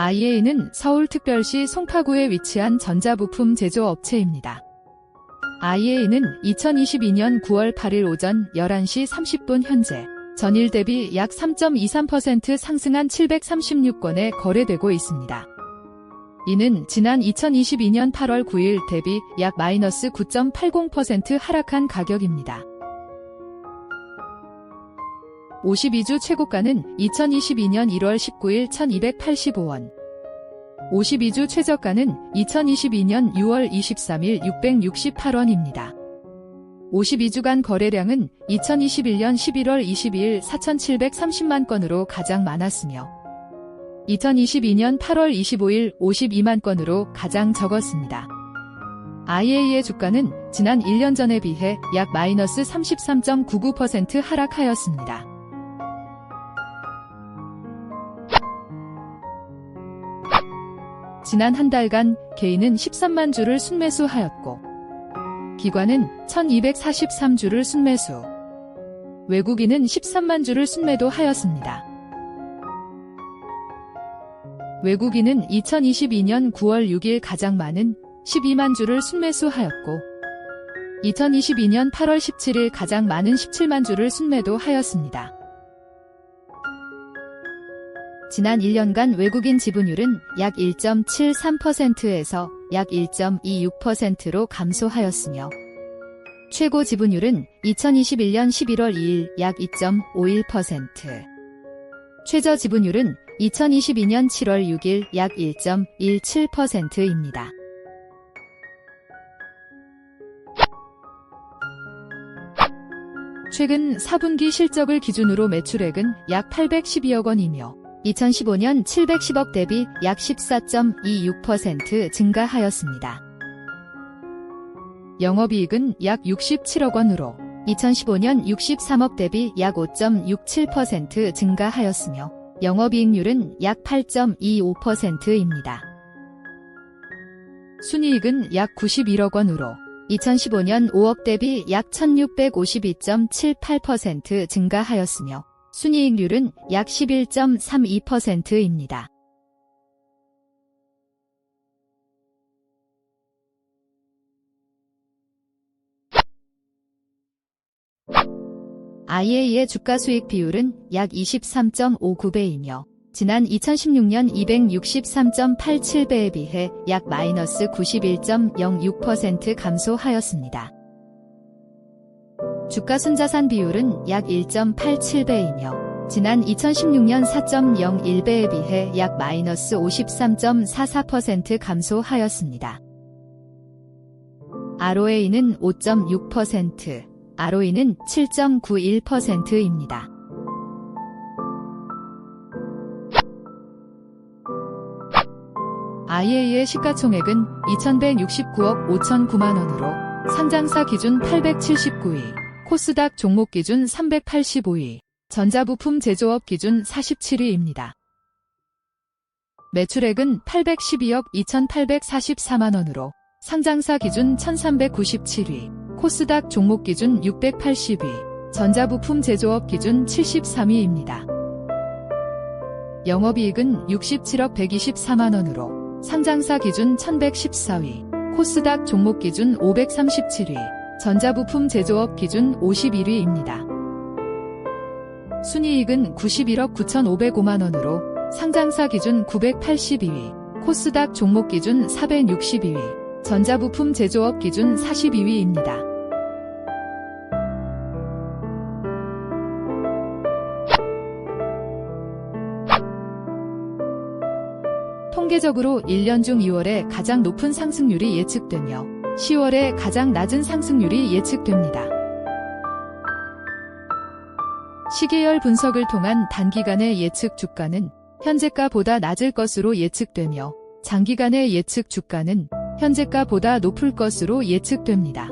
IA는 서울특별시 송파구에 위치한 전자부품 제조업체입니다. IA는 2022년 9월 8일 오전 11시 30분 현재 전일 대비 약 3.23% 상승한 736건에 거래되고 있습니다. 이는 지난 2022년 8월 9일 대비 약 마이너스 9.80% 하락한 가격입니다. 52주 최고가는 2022년 1월 19일 1285원. 52주 최저가는 2022년 6월 23일 668원입니다. 52주간 거래량은 2021년 11월 22일 4,730만 건으로 가장 많았으며 2022년 8월 25일 52만 건으로 가장 적었습니다. IA의 주가는 지난 1년 전에 비해 약 마이너스 33.99% 하락하였습니다. 지난 한 달간 개인은 13만 주를 순매수하였고 기관은 1243주를 순매수 외국인은 13만 주를 순매도 하였습니다. 외국인은 2022년 9월 6일 가장 많은 12만 주를 순매수하였고 2022년 8월 17일 가장 많은 17만 주를 순매도 하였습니다. 지난 1년간 외국인 지분율은 약 1.73%에서 약 1.26%로 감소하였으며 최고 지분율은 2021년 11월 2일 약 2.51%, 최저 지분율은 2022년 7월 6일 약 1.17%입니다. 최근 4분기 실적을 기준으로 매출액은 약 812억 원이며 2015년 710억 대비 약 14.26% 증가하였습니다. 영업이익은 약 67억 원으로 2015년 63억 대비 약 5.67% 증가하였으며 영업이익률은 약 8.25%입니다. 순이익은 약 91억 원으로 2015년 5억 대비 약 1652.78% 증가하였으며 순이익률은 약 11.32%입니다. IA의 주가 수익 비율은 약 23.59배이며 지난 2016년 263.87배에 비해 약 마이너스 91.06% 감소하였습니다. 주가 순자산 비율은 약 1.87배이며 지난 2016년 4.01배에 비해 약 마이너스 53.44% 감소하였습니다. ROA는 5.6%, ROE는 7.91%입니다. IA의 시가총액은 2169억 5,009만원으로 상장사 기준 879위, 코스닥 종목 기준 385위, 전자부품 제조업 기준 47위입니다. 매출액은 812억 2,844만원으로 상장사 기준 1,397위, 코스닥 종목 기준 680위, 전자부품 제조업 기준 73위입니다. 영업이익은 67억 124만원으로 상장사 기준 1114위, 코스닥 종목 기준 537위, 전자부품 제조업 기준 51위입니다. 순이익은 91억 9,505만원으로 상장사 기준 982위, 코스닥 종목 기준 462위, 전자부품 제조업 기준 42위입니다. 통계적으로 1년 중 2월에 가장 높은 상승률이 예측되며 10월에 가장 낮은 상승률이 예측됩니다. 시계열 분석을 통한 단기간의 예측 주가는 현재가보다 낮을 것으로 예측되며 장기간의 예측 주가는 현재가보다 높을 것으로 예측됩니다.